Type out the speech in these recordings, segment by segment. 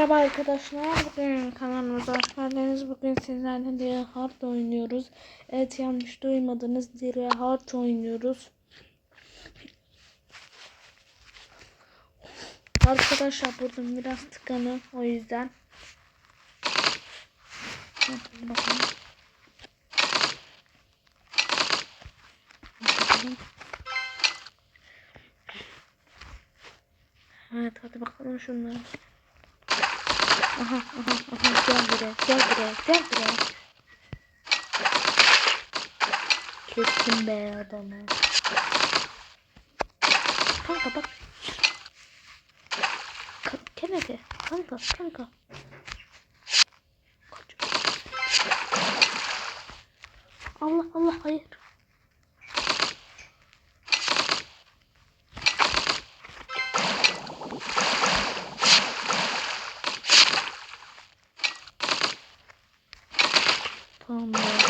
Merhaba arkadaşlar, bugün kanalımıza hoş geldiniz. Bugün sizlerle Dire Hard oynuyoruz. Evet yanlış duymadınız, Dire Hard oynuyoruz. Arkadaşlar burada biraz tıkanı o yüzden. Evet hadi bakalım şunlara. Aha aha aha gel buraya gel buraya gel buraya. Kestim be adamı. Kanka bak. Kennedy kanka kanka. Allah Allah hayır. Ya.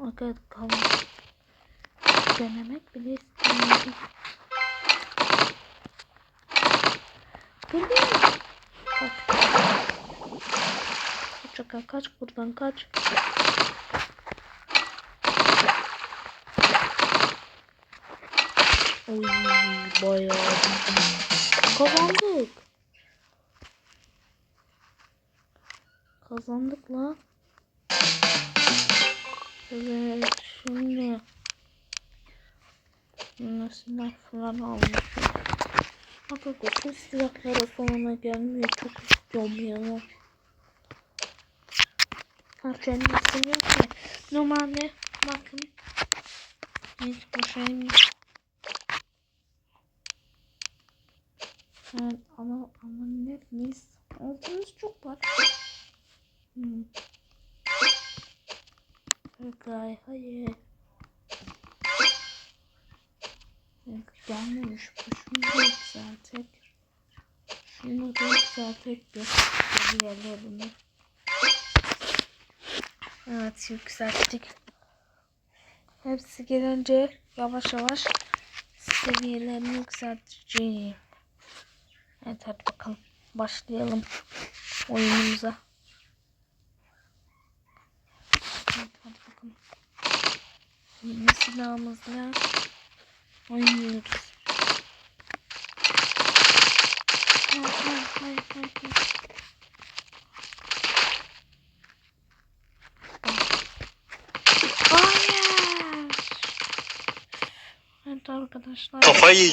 Aga kalın. Denemek bile istemiyorum. Geliyor. Kaç. Kaç kaç buradan kaç. Oy bayağı kazandık. Kazandık la. Evet şimdi Şimdi silah falan almışım. Bu silahlara sonuna gelmiyor. Çok istiyorum ya. Harcanın istemiyor ki. Normalde bakın. Hiç boşaymış. Evet ama ama ne mis. Altımız çok var. Hmm. Gay hayır. Yok gelmemiş bu. Şunu da yükseltek. Şunu da yükseltek bir. Seviyelerimi. Evet yükselttik. Hepsi gelince yavaş yavaş seviyelerini yükselteceğim. Evet hadi bakalım. Başlayalım oyunumuza. Evet hadi bakalım. Yeni silahımızla oynuyoruz. Hayır hayır hayır hayır. arkadaşlar. Kafayı.